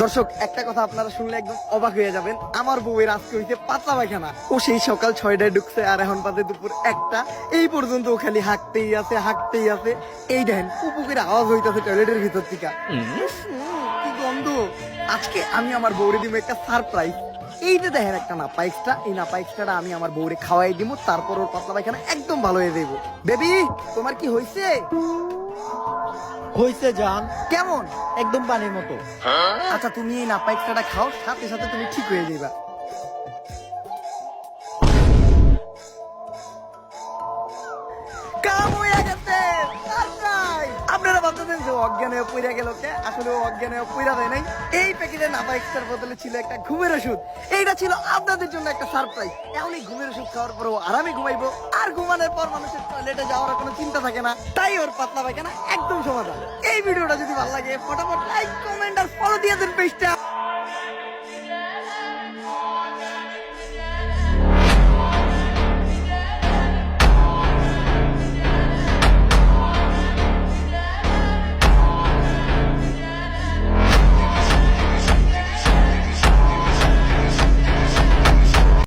দর্শক একটা কথা আপনারা শুনলে একদম অবাক হয়ে যাবেন। আমার বউয়ের আজকে হইতে পাতলা পায়খানা। ও সেই সকাল ছয়টায় ঢুকছে আর এখন পাতে দুপুর একটা। এই পর্যন্ত ও খালি হাঁকতেই আছে হাঁকতেই আছে। এই দেখেন পুপুকের আওয়াজ হইতেছে টয়লেটের ভিতর থেকে। কি গন্ধ। আজকে আমি আমার বউরে দিব একটা সারপ্রাইজ। এই যে দেখেন একটা নাপা এক্সট্রা এই নাপা এক্সট্রাটা আমি আমার বউরে খাওয়াই দিব তারপর ওর পাতলা পায়খানা একদম ভালো হয়ে যাইব। বেবি তোমার কি হয়েছে হয়েছে জান। কেমন? একদম পানির মতো। আচ্ছা তুমি এই নাপা এক্সট্রাটা খাও সাথে সাথে তুমি ঠিক হয়ে যাইবা। অজ্ঞান পুইরা গেল কে? আসলে অজ্ঞান হয়ে দেয় নাই। এই প্যাকেটে নাপা এক্সট্রার বদলে ছিল একটা ঘুমের ওষুধ। এইটা ছিল আপনাদের জন্য একটা সারপ্রাইজ এখন ঘুমের ওষুধ খাওয়ার পর ও আরামে ঘুমাইবো। আর ঘুমানোর পর মানুষের টয়লেটে যাওয়ার কোনো চিন্তা থাকে না। তাই ওর পাতলা পায়খানা একদম সমাধান। এই ভিডিওটা যদি ভালো লাগে, ফটাফট লাইক কমেন্ট আর ফলো দিয়ে দেন পেজটা